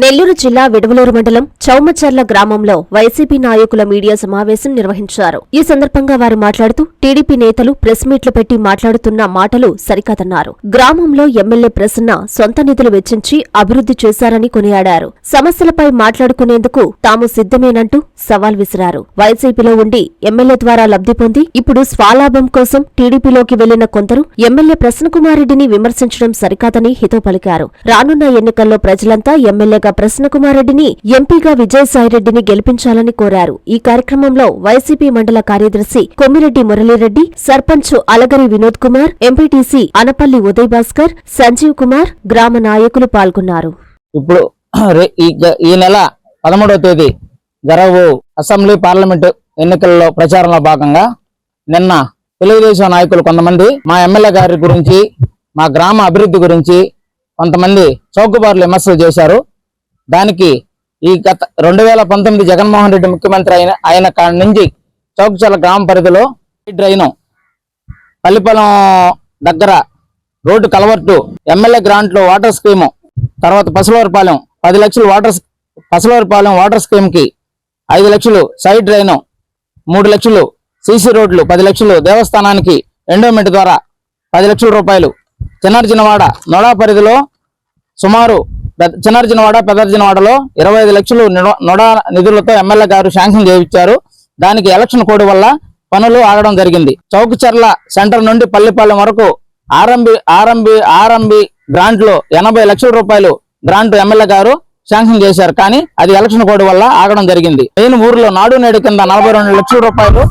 నెల్లూరు జిల్లా విడవలూరు మండలం చౌమచర్ల గ్రామంలో వైసీపీ నాయకుల మీడియా సమావేశం నిర్వహించారు. ఈ సందర్భంగా వారు మాట్లాడుతూ టీడీపీ నేతలు ప్రెస్ మీట్లు పెట్టి మాట్లాడుతున్న మాటలు సరికాదన్నారు. గ్రామంలో ఎమ్మెల్యే ప్రసన్న సొంత నిధులు వెచ్చించి అభివృద్ధి చేశారని కొనియాడారు. సమస్యలపై మాట్లాడుకునేందుకు తాము సిద్ధమేనంటూ సవాల్ విసిరారు. వైసీపీలో ఉండి ఎమ్మెల్యే ద్వారా లబ్ధి పొంది ఇప్పుడు స్వాలాభం కోసం టీడీపీలోకి వెళ్ళిన కొందరు ఎమ్మెల్యే ప్రసన్నకుమారెడ్డిని విమర్శించడం సరికాదని హితవు పలికారు. రానున్న ఎన్నికల్లో ప్రజలంతా ఎమ్మెల్యే ఎమ్మెల్యేగా ప్రసన్నకుమారెడ్డిని ఎంపీగా విజయసాయిరెడ్డిని గెలిపించాలని కోరారు. ఈ కార్యక్రమంలో వైసీపీ మండల కార్యదర్శి కొమ్మిరెడ్డి మురళీరెడ్డి సర్పంచ్ అలగరి వినోద్ కుమార్ ఎంపీటీసీ అనపల్లి ఉదయ్ భాస్కర్ సంజీవ్ కుమార్ గ్రామ నాయకులు పాల్గొన్నారు. ఇప్పుడు ఈ ఈ నెల పదమూడవ తేదీ జరగబో అసెంబ్లీ పార్లమెంటు ఎన్నికల్లో ప్రచారంలో భాగంగా నిన్న తెలుగుదేశం నాయకులు కొంతమంది మా ఎమ్మెల్యే గారి గురించి మా గ్రామ అభివృద్ధి గురించి కొంతమంది చౌకబారులు విమర్శలు చేశారు. దానికి ఈ గత రెండు వేల పంతొమ్మిది జగన్మోహన్ రెడ్డి ముఖ్యమంత్రి అయిన ఆయన కాడి నుంచి చౌకచల గ్రామ పరిధిలో డ్రైను పల్లిపాలెం దగ్గర రోడ్డు కలవర్టు ఎమ్మెల్యే గ్రాంట్లో వాటర్ స్కీము తర్వాత పసలవారిపాలెం పది లక్షలు వాటర్ స్- పసలవారిపాలెం వాటర్ స్కీమ్కి ఐదు లక్షలు సైడ్ డ్రైను మూడు లక్షలు సీసీ రోడ్లు పది లక్షలు దేవస్థానానికి ఎండోమెంట్ ద్వారా పది లక్షల రూపాయలు. చిన్నర్జినవాడ నొడా పరిధిలో సుమారు చిన్నర్జినవాడ పెద్దర్జినవాడలో ఇరవై ఐదు లక్షలు నొడా నిధులతో ఎమ్మెల్యే గారు శాంక్షన్ చేయించారు. దానికి ఎలక్షన్ కోడ్ వల్ల పనులు ఆగడం జరిగింది. చౌకచర్ల సెంటర్ నుండి పల్లిపాలెం వరకు ఆర్ఎంబి ఆర్ఎంబి ఆర్ఎంబి గ్రాంట్లో ఎనభై లక్షల రూపాయలు గ్రాంట్ ఎమ్మెల్యే గారు శాంక్షన్ చేశారు. కానీ అది ఎలక్షన్ కోడ్ వల్ల ఆగడం జరిగింది. మెయిన్ ఊర్లో నాడు నేడు కింద నలభై రెండు లక్షల రూపాయలు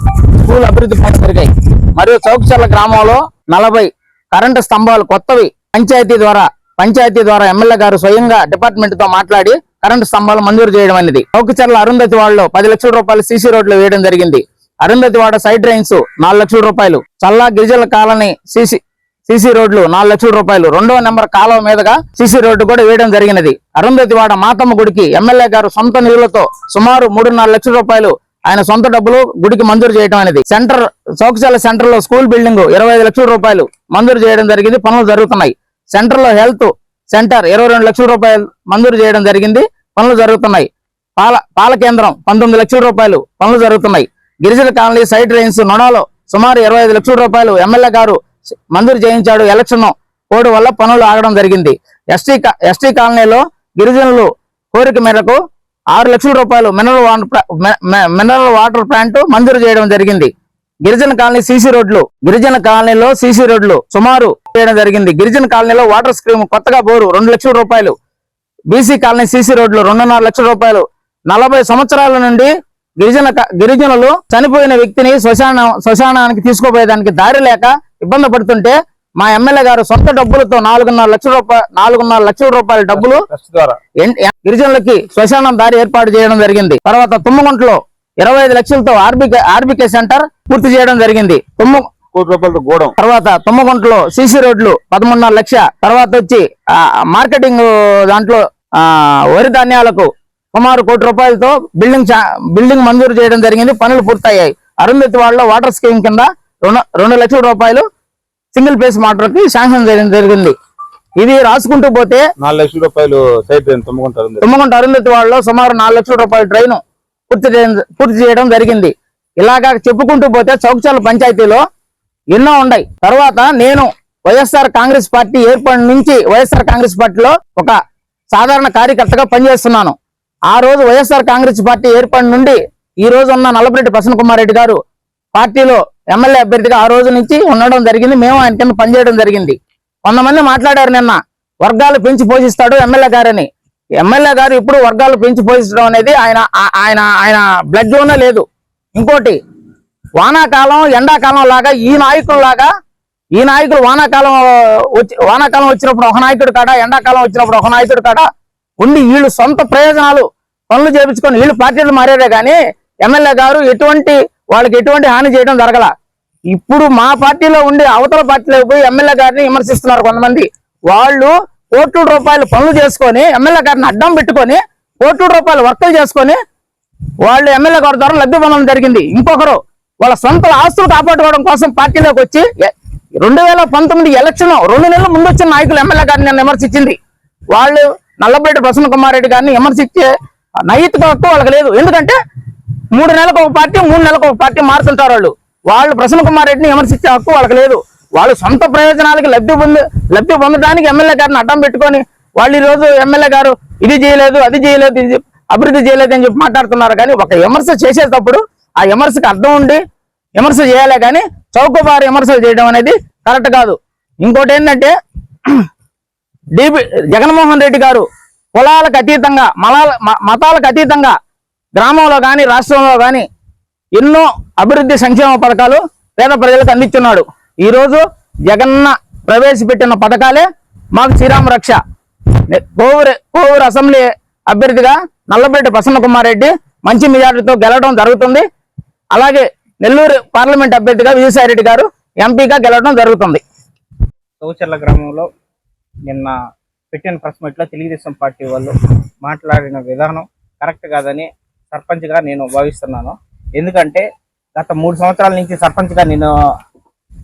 స్కూల్ అభివృద్ధి పనులు జరిగాయి. మరియు చౌకచర్ల గ్రామంలో నలభై కరెంటు స్తంభాలు కొత్తవి పంచాయతీ ద్వారా పంచాయతీ ద్వారా ఎమ్మెల్యే గారు స్వయంగా డిపార్ట్మెంట్తో మాట్లాడి కరెంటు స్తంభాలు మంజూరు చేయడం అనేది. చౌకచర్ల అరుంధతి వాళ్ళలో పది లక్షల రూపాయలు సీసీ రోడ్లు వేయడం జరిగింది. అరుంధతి వాడ సైడ్ డ్రైన్స్ నాలుగు లక్షల రూపాయలు. చల్లా గిరిజల కాలనీ సీసీ సీసీ రోడ్లు నాలుగు లక్షల రూపాయలు. రెండవ నెంబర్ కాలువ మీదుగా సీసీ రోడ్డు కూడా వేయడం జరిగినది. అరుంధతి వాడ మాతమ్మ గుడికి ఎమ్మెల్యే గారు సొంత నిధులతో సుమారు మూడున్నర లక్షల రూపాయలు ఆయన సొంత డబ్బులు గుడికి మంజూరు చేయడం అనేది. సెంటర్ చౌకచాల సెంటర్లో స్కూల్ బిల్డింగ్ ఇరవై ఐదు లక్షల రూపాయలు మంజూరు చేయడం జరిగింది. పనులు జరుగుతున్నాయి. సెంటర్లో హెల్త్ సెంటర్ ఇరవై రెండు లక్షల రూపాయలు మంజూరు చేయడం జరిగింది. పనులు జరుగుతున్నాయి. పాల పాల కేంద్రం పంతొమ్మిది లక్షల రూపాయలు పనులు జరుగుతున్నాయి. గిరిజన కాలనీ సైడ్ రైన్స్ నొనాలో సుమారు ఇరవై ఐదు లక్షల రూపాయలు ఎమ్మెల్యే గారు మంజూరు చేయించాడు. ఎలక్షన్ కోడ్ వల్ల పనులు ఆగడం జరిగింది. ఎస్టీ ఎస్టీ కాలనీలో గిరిజనులు కోరిక మేరకు ఆరు లక్షల రూపాయలు మినరల్ వాటర్ ప్లా- మినరల్ వాటర్ ప్లాంట్ మంజూరు చేయడం జరిగింది. గిరిజన కాలనీ సీసీ రోడ్లు గిరిజన కాలనీలో సీసీ రోడ్లు సుమారు చేయడం జరిగింది. గిరిజన కాలనీలో వాటర్ స్కీమ్ కొత్తగా బోరు రెండు లక్షల రూపాయలు. బీసీ కాలనీ సీసీ రోడ్లు రెండున్నర లక్షల రూపాయలు. నలభై సంవత్సరాల నుండి గిరిజన గిరిజనులు చనిపోయిన వ్యక్తిని శ్మశాన శ్మశానానికి తీసుకోపోయేదానికి దారి లేక ఇబ్బంది పడుతుంటే మా ఎమ్మెల్యే గారు సొంత డబ్బులతో నాలుగున్నర లక్షల రూపాయలు నాలుగున్నర లక్షల రూపాయల డబ్బులు గిరిజనులకి శ్మశానం దారి ఏర్పాటు చేయడం జరిగింది. తర్వాత తుమ్మగుంటలో ఇరవై ఐదు లక్షలతో ఆర్బికే ఆర్బికే సెంటర్ పూర్తి చేయడం జరిగింది. తర్వాత తుమ్మగుంటలో సీసీ రోడ్లు పదమూడున్నర లక్ష తర్వాత వచ్చి మార్కెటింగ్ దాంట్లో వరి ధాన్యాలకు సుమారు కోటి రూపాయలతో బిల్డింగ్ బిల్డింగ్ మంజూరు చేయడం జరిగింది. పనులు పూర్తయ్యాయి. అరుంధతి వాళ్ళలో వాటర్ స్కీమ్ కింద రెండు లక్షల రూపాయలు సింగిల్ ఫేస్ మోటార్కి శాంక్షన్ చేయడం జరిగింది. ఇది రాసుకుంటూ పోతే నాలుగు లక్షల రూపాయలు తుమ్మగుంట అరుంధతి వాళ్ళలో సుమారు నాలుగు లక్షల రూపాయల ట్రైన్ పూర్తి చేయడం పూర్తి చేయడం జరిగింది. ఇలాగా చెప్పుకుంటూ పోతే చౌకచాల పంచాయతీలో ఎన్నో ఉన్నాయి. తర్వాత నేను వైఎస్ఆర్ కాంగ్రెస్ పార్టీ ఏర్పడి నుంచి వైఎస్ఆర్ కాంగ్రెస్ పార్టీలో ఒక సాధారణ కార్యకర్తగా పనిచేస్తున్నాను. ఆ రోజు వైఎస్ఆర్ కాంగ్రెస్ పార్టీ ఏర్పడి నుండి ఈ రోజు ఉన్న నల్లపరెడ్డి ప్రసన్న కుమార్ రెడ్డి గారు పార్టీలో ఎమ్మెల్యే అభ్యర్థిగా ఆ రోజు నుంచి ఉండడం జరిగింది. మేము ఆయన కింద పనిచేయడం జరిగింది. కొంతమంది మాట్లాడారు నిన్న వర్గాలు పెంచి పోషిస్తాడు ఎమ్మెల్యే గారని. ఎమ్మెల్యే గారు ఇప్పుడు వర్గాలు పెంచి పోషించడం అనేది ఆయన ఆయన ఆయన బ్లడ్లోనే లేదు. ఇంకోటి వానాకాలం ఎండాకాలం లాగా ఈ నాయకుల లాగా ఈ నాయకులు వానాకాలం వచ్చి వానాకాలం వచ్చినప్పుడు ఒక నాయకుడు కాడ ఎండాకాలం వచ్చినప్పుడు ఒక నాయకుడు కాడ ఉండి వీళ్ళు సొంత ప్రయోజనాలు పనులు చేపించుకొని వీళ్ళు పార్టీలు మారారే కానీ ఎమ్మెల్యే గారు ఎటువంటి వాళ్ళకి ఎటువంటి హాని చేయడం జరగల. ఇప్పుడు మా పార్టీలో ఉండి అవతల పార్టీలో పోయి ఎమ్మెల్యే గారిని విమర్శిస్తున్నారు కొంతమంది. వాళ్ళు కోట్ల రూపాయలు పనులు చేసుకొని ఎమ్మెల్యే గారిని అడ్డం పెట్టుకొని కోట్ల రూపాయలు వర్కులు చేసుకొని వాళ్ళు ఎమ్మెల్యే గారి ద్వారా లబ్ధి పొందడం జరిగింది. ఇంకొకరు వాళ్ళ సొంత ఆస్తులు కాపాడుకోవడం కోసం పార్టీలోకి వచ్చి రెండు వేల పంతొమ్మిది ఎలక్షన్ రెండు నెలల ముందు వచ్చిన నాయకులు ఎమ్మెల్యే గారిని నన్ను విమర్శించింది. వాళ్ళు నల్లబెడ్డి ప్రసన్న కుమార్ రెడ్డి గారిని విమర్శించే నైతిక హక్కు వాళ్ళకి లేదు. ఎందుకంటే మూడు నెలలకు ఒక పార్టీ మూడు నెలలకు ఒక పార్టీ మారుతుంటారు వాళ్ళు. వాళ్ళు ప్రసన్న కుమార్ రెడ్డిని విమర్శించే హక్కు వాళ్ళకి లేదు. వాళ్ళు సొంత ప్రయోజనాలకి లబ్ధి పొంది లబ్ధి పొందడానికి ఎమ్మెల్యే గారిని అడ్డం పెట్టుకొని వాళ్ళు ఈ రోజు ఎమ్మెల్యే గారు ఇది చేయలేదు అది చేయలేదు ఇది అభివృద్ధి చేయలేదు అని చెప్పి మాట్లాడుతున్నారు. కానీ ఒక విమర్శ చేసేటప్పుడు ఆ విమర్శకు అర్థం ఉండి విమర్శ చేయాలి కానీ చౌకబారు విమర్శలు చేయడం అనేది కరెక్ట్ కాదు. ఇంకోటి ఏంటంటే డిబి జగన్మోహన్ రెడ్డి గారు కులాలకు అతీతంగా మలాల మ- మతాలకు అతీతంగా గ్రామంలో కానీ రాష్ట్రంలో కానీ ఎన్నో అభివృద్ధి సంక్షేమ పథకాలు పేద ప్రజలకు అందిస్తున్నాడు ఈరోజు జగన్న ప్రవేశపెట్టిన పథకాలే మాకు శ్రీరామ రక్ష. కోవూరు కోవూరు అసెంబ్లీ అభ్యర్థిగా నల్లబెట్టి ప్రసన్న కుమార్ రెడ్డి మంచి మెజారిటీతో గెలవడం జరుగుతుంది. అలాగే నెల్లూరు పార్లమెంట్ అభ్యర్థిగా విజయసాయి రెడ్డి గారు ఎంపీగా గెలవడం జరుగుతుంది. సౌచర్ల గ్రామంలో నిన్న పెట్టిన ప్రెస్ మీట్లో తెలుగుదేశం పార్టీ వాళ్ళు మాట్లాడిన విధానం కరెక్ట్ కాదని సర్పంచ్గా నేను భావిస్తున్నాను. ఎందుకంటే గత మూడు సంవత్సరాల నుంచి సర్పంచ్గా నేను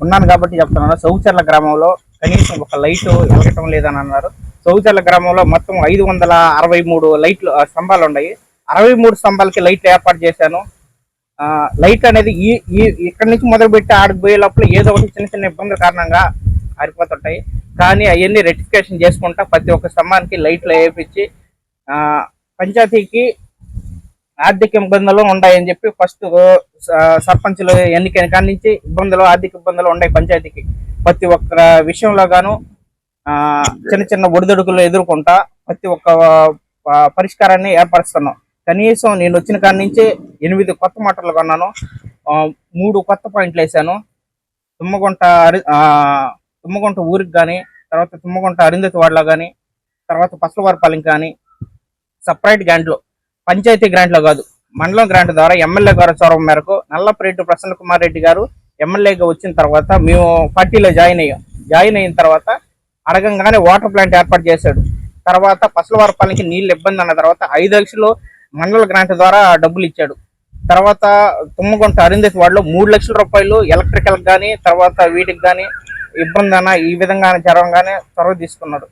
ఉన్నాను కాబట్టి చెప్తున్నాను. సౌచర్ల గ్రామంలో కనీసం ఒక లైట్ వెలగటం లేదని అన్నారు సౌచర్ల గ్రామంలో మొత్తం ఐదు వందల అరవై మూడు లైట్లు స్తంభాలు ఉన్నాయి. అరవై మూడు స్తంభాలకి లైట్లు ఏర్పాటు చేశాను. ఆ, లైట్ అనేది ఈ ఈ ఇక్కడి నుంచి మొదలుపెట్టి ఆడికి పోయే లోపల ఏదో ఒకటి చిన్న చిన్న ఇబ్బందుల కారణంగా ఆరిపోతుంటాయి. కానీ అవన్నీ రెక్టిఫికేషన్ చేసుకుంటా ప్రతి ఒక్క స్తంభానికి లైట్లు వేయించి పంచాయతీకి ఆర్థిక ఇబ్బందులు ఉన్నాయని చెప్పి ఫస్ట్ సర్పంచ్లు ఎన్నికైన కాడి నుంచి ఇబ్బందులు ఆర్థిక ఇబ్బందులు ఉన్నాయి పంచాయతీకి. ప్రతి ఒక్క విషయంలో గాను ఆ, చిన్న చిన్న ఒడిదొడుకులు ఎదుర్కొంటా ప్రతి ఒక్క పరిష్కారాన్ని ఏర్పరుస్తున్నాం. కనీసం నేను వచ్చిన కాడి నుంచి ఎనిమిది కొత్త మోటార్లు కొన్నాను. ఆ, మూడు కొత్త పాయింట్లు వేసాను. తుమ్మగుంట ఆ, తుమ్మగుంట ఊరికి కానీ తర్వాత తుమ్మగుంట అరిందతి వాడలో కానీ తర్వాత పసలవారిపాలెం కానీ సపరేట్ గ్యాండ్లో పంచాయతీ గ్రాంట్లో కాదు మండలం గ్రాంట్ ద్వారా ఎమ్మెల్యే గారి చొరవ మేరకు నల్లపరెడ్డి ప్రసన్న కుమార్ రెడ్డి గారు ఎమ్మెల్యేగా వచ్చిన తర్వాత మేము పార్టీలో జాయిన్ అయ్యాం. జాయిన్ అయిన తర్వాత అడగంగానే వాటర్ ప్లాంట్ ఏర్పాటు చేశాడు. తర్వాత పసలవారిపాలెంకి నీళ్ళు ఇబ్బంది అన్న తర్వాత ఐదు లక్షలు మండల గ్రాంట్ ద్వారా డబ్బులు ఇచ్చాడు. తర్వాత తుమ్మగుంట అరుంధతి వాడిలో మూడు లక్షల రూపాయలు ఎలక్ట్రికల్ కానీ తర్వాత వీటికి కానీ ఇబ్బంది అన్న ఈ విధంగా జరగగానే చొరవ తీసుకున్నాడు.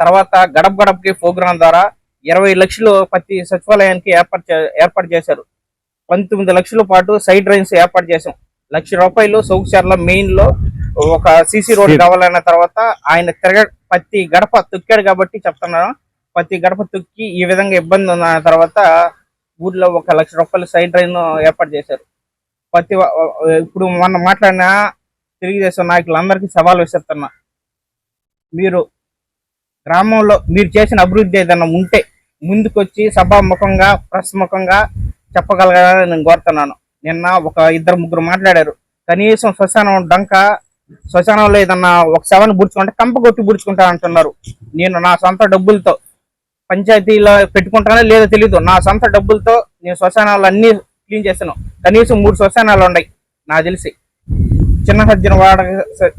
తర్వాత గడప గడపకి ప్రోగ్రాం ద్వారా ఇరవై లక్షలు ప్రతి సచివాలయానికి ఏర్పాటు చే- ఏర్పాటు చేశారు. పంతొమ్మిది లక్షల పాటు సైడ్ డ్రైన్స్ ఏర్పాటు చేశాం. లక్ష రూపాయలు సౌకర్యాల మెయిన్లో ఒక సీసీ రోడ్ కావాలన్న తర్వాత ఆయన తిరగ ప్రతి గడప తొక్కాడు కాబట్టి చెప్తున్నాను. ప్రతి గడప తొక్కి ఈ విధంగా ఇబ్బంది ఉన్న తర్వాత ఊర్లో ఒక లక్ష రూపాయలు సైడ్ డ్రైన్ ఏర్పాటు చేశారు. ప్రతి ఇప్పుడు మొన్న మాట్లాడిన తెలుగుదేశం నాయకులందరికీ సవాల్ విసురుతున్నా. మీరు గ్రామంలో మీరు చేసిన అభివృద్ధి ఏదైనా ఉంటే ముందుకొచ్చి సభాముఖంగా ప్రెస్ ముఖంగా చెప్పగలగాలని నేను కోరుతున్నాను. నిన్న ఒక ఇద్దరు ముగ్గురు మాట్లాడారు. కనీసం శ్మశానం డంక శ్మశానంలో ఏదన్నా ఒక సెవెన్ బుడ్చుకుంటే కంప కొట్టి బుడ్చుకుంటా అంటున్నారు. నేను నా సొంత డబ్బులతో పంచాయతీలో పెట్టుకుంటానో లేదో తెలీదు. నా సొంత డబ్బులతో నేను శ్మశానాలు అన్నీ క్లీన్ చేశాను. కనీసం మూడు శ్మశానాలు ఉన్నాయి నాకు తెలిసి. చిన్న సజ్జనవాడ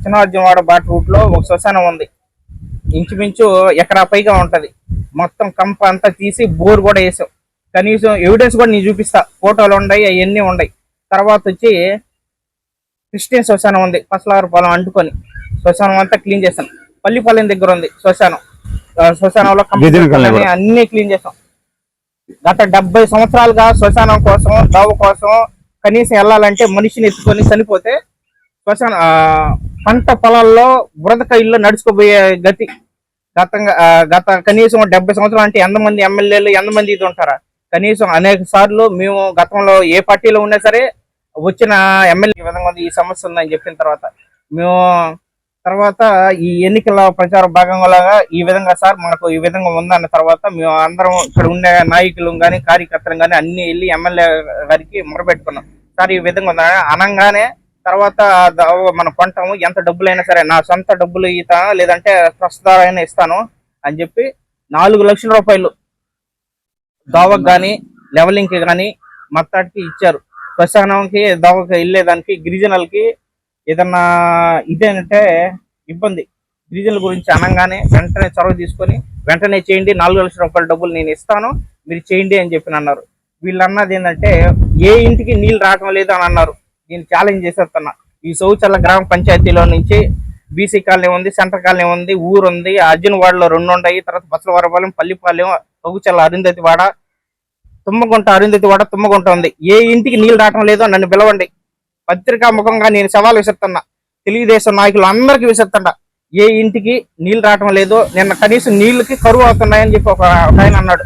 చిన్న సజ్జనవాడ బాట రూట్లో ఒక శ్మశానం ఉంది. ఇంచుమించు ఎకరా పైగా ఉంటది. మొత్తం కంప అంతా తీసి బోర్ కూడా వేసాం. కనీసం ఎవిడెన్స్ కూడా నేను చూపిస్తా. ఫోటోలు ఉన్నాయి అవన్నీ ఉన్నాయి. తర్వాత వచ్చి క్రిస్టియన్ శ్మశానం ఉంది. పసలారు పొలం అంటుకొని శ్మశానం అంతా క్లీన్ చేస్తాను పల్లిపాలెం దగ్గర ఉంది శ్మశానం. శ్మశానంలో. అన్ని క్లీన్ చేస్తాం. గత డెబ్బై సంవత్సరాలుగా శ్మశానం కోసం దవ కోసం కనీసం వెళ్ళాలంటే మనిషిని ఎత్తుకొని చనిపోతే శ్మశాన పంట పొలాల్లో బురద ఇల్లు నడుచుకోబోయే గతి గతంగా గత కనీసం డెబ్బై సంవత్సరాలు అంటే ఎంతమంది ఎమ్మెల్యేలు ఎంతమంది ఇది ఉంటారా? కనీసం అనేక సార్లు మేము గతంలో ఏ పార్టీలో ఉన్నా సరే వచ్చిన ఎమ్మెల్యే విధంగా ఉంది ఈ సమస్య ఉందని చెప్పిన తర్వాత మేము తర్వాత ఈ ఎన్నికల ప్రచార భాగంగా ఈ విధంగా సార్ మనకు ఈ విధంగా ఉందన్న తర్వాత మేము అందరం ఇక్కడ ఉండే నాయకులు కానీ కార్యకర్తలు కానీ అన్ని వెళ్ళి ఎమ్మెల్యే గారికి మొరబెట్టుకున్నాం సార్ ఈ విధంగా ఉందని అనగానే తర్వాత ద- మనం కొంటాము ఎంత డబ్బులైనా సరే నా సొంత డబ్బులు ఇస్తాను లేదంటే ట్రస్ట్ ఇస్తాను అని చెప్పి నాలుగు లక్షల రూపాయలు దోవకు కానీ లెవలింగ్కి కానీ మొత్తానికి ఇచ్చారు. శ్మశానంకి దోవకి వెళ్ళేదానికి గిరిజనులకి ఏదన్నా ఇదేంటే ఇబ్బంది. గిరిజనుల గురించి అనగానే వెంటనే చొరవ తీసుకొని వెంటనే చేయండి నాలుగు లక్షల రూపాయల డబ్బులు నేను ఇస్తాను మీరు చేయండి అని చెప్పి అన్నారు వీళ్ళు అన్నది ఏంటంటే ఏ ఇంటికి నీళ్ళు రావటం లేదు అని అన్నారు. నేను ఛాలెంజ్ చేసేస్తున్నా. ఈ సౌచర్ల గ్రామ పంచాయతీలో నుంచి బీసీ కాలనీ ఉంది సెంటర్ కాలనీ ఉంది ఊరు ఉంది అర్జున్ అర్జునవాడలో రెండు ఉన్నాయి తర్వాత బసలవరపాలెం పల్లిపాలెం సౌచర్ల అరుంధతి వాడ తుమ్మగుంట అరుంధతి వాడ తుమ్మగుంట ఉంది. ఏ ఇంటికి నీళ్ళు రావటం లేదో నన్ను పిలవండి. పత్రికా ముఖంగా నేను సవాల్ విసురుతున్నా. తెలుగుదేశం నాయకులు అందరికీ విసురుతున్నా. ఏ ఇంటికి నీళ్ళు రావటం లేదో నిన్న కనీసం నీళ్ళకి కరువు అవుతున్నాయని చెప్పి ఒక ఒక ఆయన అన్నాడు.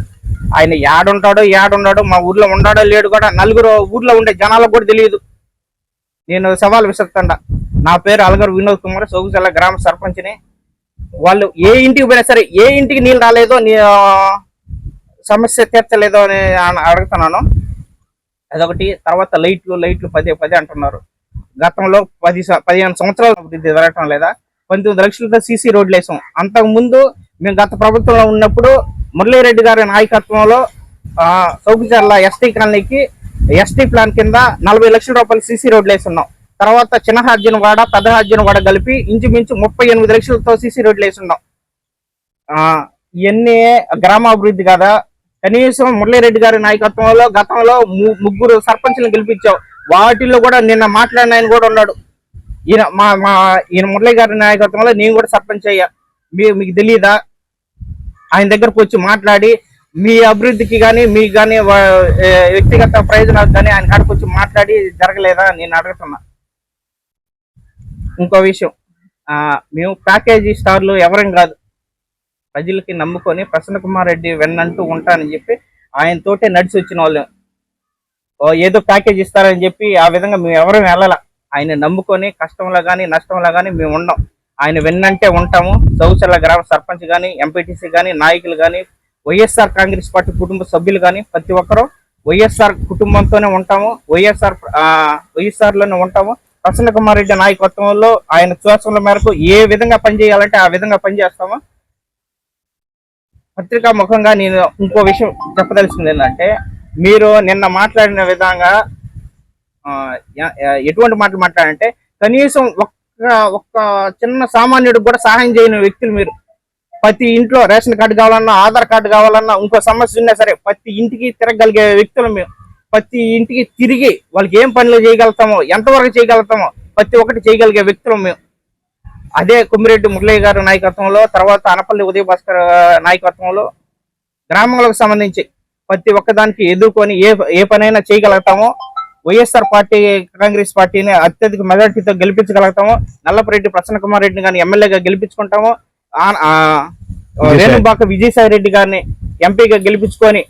ఆయన యాడుంటాడో యాడున్నాడో మా ఊర్లో ఉన్నాడో లేడు కూడా నలుగురు ఊర్లో ఉండే జనాలకు కూడా తెలియదు. నేను సవాల్ విసురుతుండా నా పేరు అలగర్ వినోద్ కుమార్ సోగుజల్ల గ్రామ సర్పంచ్ని. వాళ్ళు ఏ ఇంటికి పోయినా సరే ఏ ఇంటికి నీళ్ళు రాలేదో నీ సమస్య తీర్చలేదో అని అడుగుతున్నాను. అదొకటి తర్వాత లైట్లు లైట్లు పదే పదే అంటున్నారు. గతంలో పది పదిహేను సంవత్సరాలు అభివృద్ధి జరగటం లేదా? పంతొమ్మిది లక్షలతో సీసీ రోడ్లు వేసాం. అంతకుముందు మేము గత ప్రభుత్వంలో ఉన్నప్పుడు మురళీరెడ్డి గారి నాయకత్వంలో ఆ, ఎస్టీ కాలనీకి ఎస్టీ ప్లాన్ కింద నలభై లక్షల రూపాయలు సీసీ రోడ్లు వేసున్నాం. తర్వాత చిన్న హార్జన్ పెద్ద హార్జన్ కలిపి ఇంచుమించు ముప్పై ఎనిమిది లక్షలతో సీసీ రోడ్లు వేసున్నాం. ఇవన్నీ గ్రామాభివృద్ధి కదా. కనీసం మురళీరెడ్డి గారి నాయకత్వంలో గతంలో ము- ముగ్గురు సర్పంచ్లను గెలిపించాం. వాటిల్లో కూడా నిన్న మాట్లాడిన ఆయన కూడా ఉన్నాడు. ఈయన మా మా ఈయన మురళి గారి నాయకత్వంలో నేను కూడా సర్పంచ్ అయ్యా. మీకు తెలియదా ఆయన దగ్గరకు వచ్చి మాట్లాడి మీ అభివృద్ధికి కానీ మీకు కానీ వ్యక్తిగత ప్రయోజనాలు కానీ ఆయన కాడికి వచ్చి మాట్లాడి జరగలేదా అని నేను అడుగుతున్నా. ఇంకో విషయం. మేము ప్యాకేజీ స్టార్లు ఎవరం కాదు. ప్రజలకి నమ్ముకొని ప్రసన్న కుమార్ రెడ్డి వెన్నంటూ ఉంటానని చెప్పి ఆయన తోటే నడిచి వచ్చిన వాళ్ళు. ఏదో ప్యాకేజ్ ఇస్తారని చెప్పి ఆ విధంగా మేము ఎవరం వెళ్ళాల. ఆయన నమ్ముకొని కష్టంలో కానీ నష్టంలో కానీ మేము ఉండం. ఆయన వెన్నంటే ఉంటాము. చౌచర్ల గ్రామ సర్పంచ్ కానీ ఎంపీటీసీ కానీ నాయకులు కానీ వైఎస్ఆర్ కాంగ్రెస్ పార్టీ కుటుంబ సభ్యులు కానీ ప్రతి ఒక్కరూ వైఎస్ఆర్ కుటుంబంతోనే ఉంటాము. వైఎస్ఆర్ వైఎస్ఆర్లోనే ఉంటాము. ప్రసన్న కుమార్ రెడ్డి నాయకత్వంలో ఆయన సూచనల మేరకు ఏ విధంగా పనిచేయాలంటే ఆ విధంగా పనిచేస్తాము. పత్రికా ముఖంగా నేను ఇంకో విషయం చెప్పదలిసింది ఏంటంటే మీరు నిన్న మాట్లాడిన విధంగా ఎటువంటి మాటలు మాట్లాడంటే కనీసం ఒక్క ఒక్క చిన్న సామాన్యుడికి కూడా సహాయం చేయని వ్యక్తులు మీరు ప్రతి ఇంట్లో రేషన్ కార్డు కావాలన్నా ఆధార్ కార్డు కావాలన్నా ఇంకో సమస్య ఉన్నా సరే ప్రతి ఇంటికి తిరగలిగే వ్యక్తులు మేము. ప్రతి ఇంటికి తిరిగి వాళ్ళకి ఏం పనులు చేయగలుగుతామో ఎంతవరకు చేయగలుగుతామో ప్రతి ఒక్కటి చేయగలిగే వ్యక్తులు మేము. అదే కుమ్మిరెడ్డి మురళయ్య గారి నాయకత్వంలో తర్వాత అనపల్లి ఉదయ భాస్కర్ నాయకత్వంలో గ్రామాలకు సంబంధించి ప్రతి ఒక్కదానికి ఎదుర్కొని ఏ ఏ పనైనా చేయగలుగుతామో వైఎస్ఆర్ పార్టీ కాంగ్రెస్ పార్టీని అత్యధిక మెజార్టీతో గెలిపించగలుగుతాము నల్లపరెడ్డి ప్రసన్న కుమార్ రెడ్డిని కానీ ఎమ్మెల్యేగా గెలిపించుకుంటాము రేణుబాక విజయసాయి రెడ్డి గారిని ఎంపీగా గెలిపించుకొని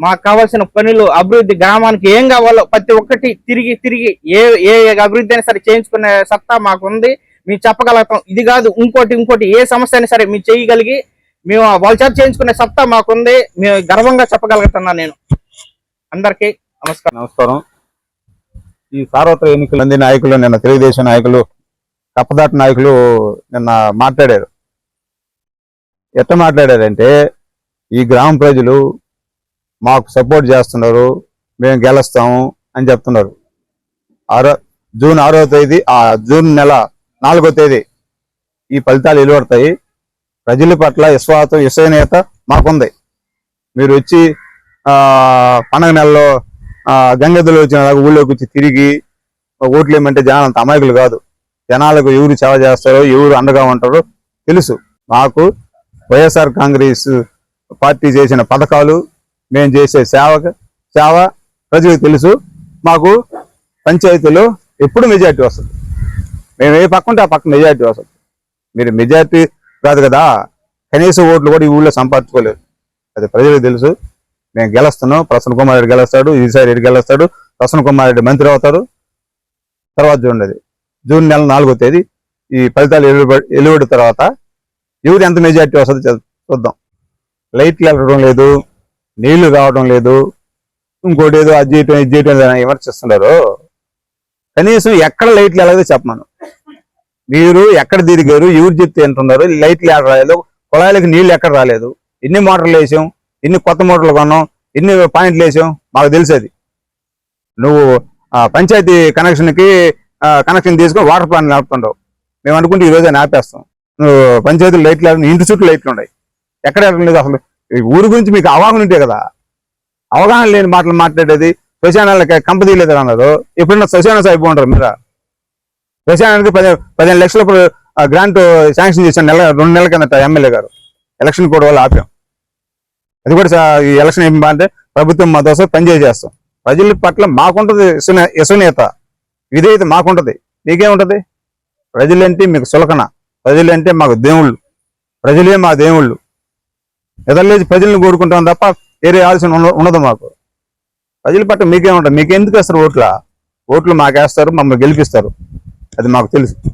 మాకు కావాల్సిన పనులు అభివృద్ధి గ్రామానికి ఏం కావాలో ప్రతి ఒక్కటి తిరిగి తిరిగి ఏ ఏ అభివృద్ధి అయినా సరే చేయించుకునే సత్తా మాకు ఉంది మేము చెప్పగలుగుతాం. ఇది కాదు ఇంకోటి ఇంకోటి ఏ సమస్య అయినా సరే మేము చేయగలిగి మేము వాళ్ళ చేత చేయించుకునే సత్తా మాకుంది. మేము గర్వంగా చెప్పగలుగుతున్నాను నేను. అందరికీ నమస్కారం. నమస్కారం. ఈ సార్వత్రిక ఎన్నికల మంది నాయకులు నిన్న తెలుగుదేశం నాయకులు కప్పదాట నాయకులు నిన్న మాట్లాడారు. ఎట్ట మాట్లాడారంటే ఈ గ్రామ ప్రజలు మాకు సపోర్ట్ చేస్తున్నారు మేము గెలుస్తాము అని చెప్తున్నారు. ఆరో జూన్ ఆరో తేదీ ఆ జూన్ నెల నాలుగో తేదీ ఈ ఫలితాలు వెలువడతాయి. ప్రజల పట్ల విశ్వాసం విశ్వనీయత మాకుంది. మీరు వచ్చి పండగ నెలలో ఆ గంగెద్దులు వచ్చిన ఊళ్ళోకి వచ్చి తిరిగి ఓట్లు ఏమంటే జనాలు అంత అమాయకులు కాదు. జనాలకు ఎవరు సేవ చేస్తారో ఎవరు అండగా ఉంటారో తెలుసు. మాకు వైఎస్ఆర్ కాంగ్రెస్ పార్టీ చేసిన పథకాలు మేము చేసే సేవ సేవ ప్రజలకు తెలుసు. మాకు పంచాయతీలో ఎప్పుడు మెజార్టీ వస్తుంది. మేము ఏ పక్క ఉంటే ఆ పక్క మెజార్టీ వస్తుంది. మీరు మెజార్టీ కాదు కదా. కనీస ఓట్లు కూడా ఈ ఊళ్ళో సంపాదించుకోలేదు. అది ప్రజలకు తెలుసు. మేము గెలుస్తున్నాం. ప్రసన్న కుమార్ రెడ్డి గెలుస్తాడు. ఈసారి రెడ్డి గెలుస్తాడు. ప్రసన్న కుమార్ రెడ్డి మంత్రి అవుతాడు. తర్వాత చూడండి జూన్ నెల నాలుగో తేదీ. ఈ ఫలితాలు వెలువడి వెలువడిన తర్వాత ఎవరు ఎంత మెజార్టీ వస్తుంది చూద్దాం. లైట్లు వెళ్ళడం లేదు నీళ్ళు రావడం లేదు ఇంకోటి ఏదో అది చేయటం ఇది చేయటం విమర్శిస్తున్నారు కనీసం ఎక్కడ లైట్లు వెళ్ళదో చెప్పమను. మీరు ఎక్కడ తిరిగారు ఎవరు చెప్తే ఎంటున్నారు లైట్లు ఎక్కడ రాలేదు కుళాయిలకు నీళ్ళు ఎక్కడ రాలేదు ఎన్ని మోటార్లు వేసాం ఎన్ని కొత్త మోటార్లు కొన్నాం ఎన్ని పాయింట్లు వేసాం మాకు తెలిసేది. నువ్వు పంచాయతీ కనెక్షన్కి కనెక్షన్ తీసుకొని వాటర్ ప్లాంట్ నడుపుతుండవు మేము అనుకుంటే ఈ రోజే ఆపేస్తాం పంచాయతీ లైట్లు ఇంటి చుట్టూ లైట్లు ఉన్నాయి. ఎక్కడ ఎక్కడ లేదు అసలు. ఈ ఊరు గురించి మీకు అవగాహన ఉంటే కదా. అవగాహన లేని మాటలు మాట్లాడేది శ్మశానాలకి కంపెనీ లేదు అన్నారు. ఎప్పుడైనా శ్మశాన సాయిబు ఉంటారు మీరు? శ్మశానానికి పది పదిహేను లక్షల గ్రాంట్ శాంక్షన్ చేశాను నెల రెండు నెలల కిందట ఎమ్మెల్యే గారు. ఎలక్షన్ కోడ్ వల్ల ఆపాం. అది కూడా ఈ ఎలక్షన్ ఏం అంటే ప్రభుత్వం మా దోశ పనిచేసేస్తాం ప్రజల పట్ల మాకుంటుంది యసున- విధేయత మాకుంటుంది. మీకేముంటది? ప్రజలంటే మీకు సులకన. ప్రజలంటే మాకు దేవుళ్ళు. ప్రజలే మా దేవుళ్ళు. ఎదలేసి ప్రజలను కోరుకుంటాం తప్ప వేరే ఆలోచన ఉండదు మాకు. ప్రజల పట్ల మీకేముంటది మీకు ఎందుకు వేస్తారు ఓట్ల? ఓట్లు మాకేస్తారు మమ్మల్ని గెలిపిస్తారు. అది మాకు తెలుసు.